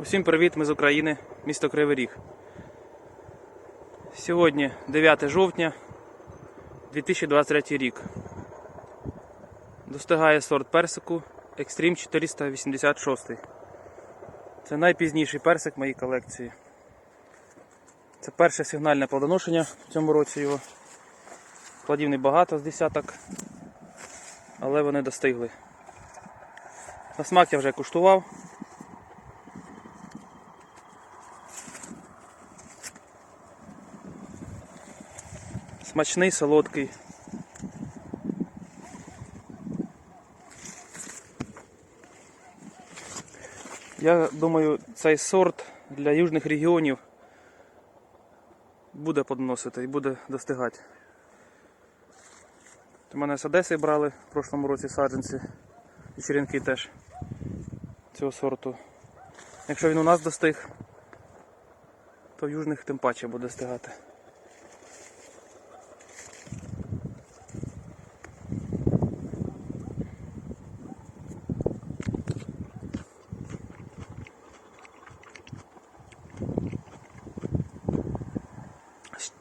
Усім привіт, ми з України, місто Кривий Ріг. Сьогодні 9 жовтня 2023 рік. Достигає сорт персику Extreme 486. Це найпізніший персик в моїй колекції. Це перше сигнальне плодоношення в цьому році його. Плодів небагато з десяток, але вони достигли. На смак я вже куштував. Смачний, солодкий. Я думаю, цей сорт для южних регіонів буде подносити і буде достигати. У мене з Одеси брали в прошлому році саджанці і черенки теж цього сорту. Якщо він у нас достиг, то в южних тим паче буде достигати.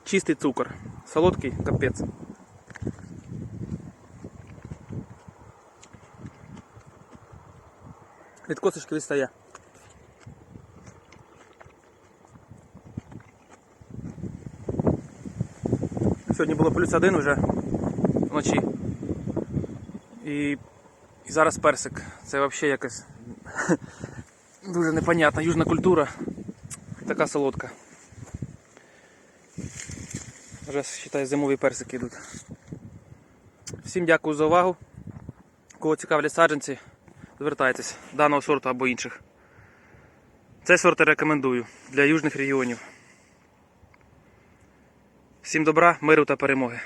Чистий цукор. Солодкий капець. Від косточки відстає. Сьогодні було плюс один вже вночі. І, і зараз персик. Це взагалі якась дуже непонятна южна культура. Така солодка. Вже вважаю, зимові персики йдуть. Всім дякую за увагу. Кого цікавлять саджанці, звертайтесь даного сорту або інших. Цей сорт рекомендую для южних регіонів. Всім добра, миру та перемоги.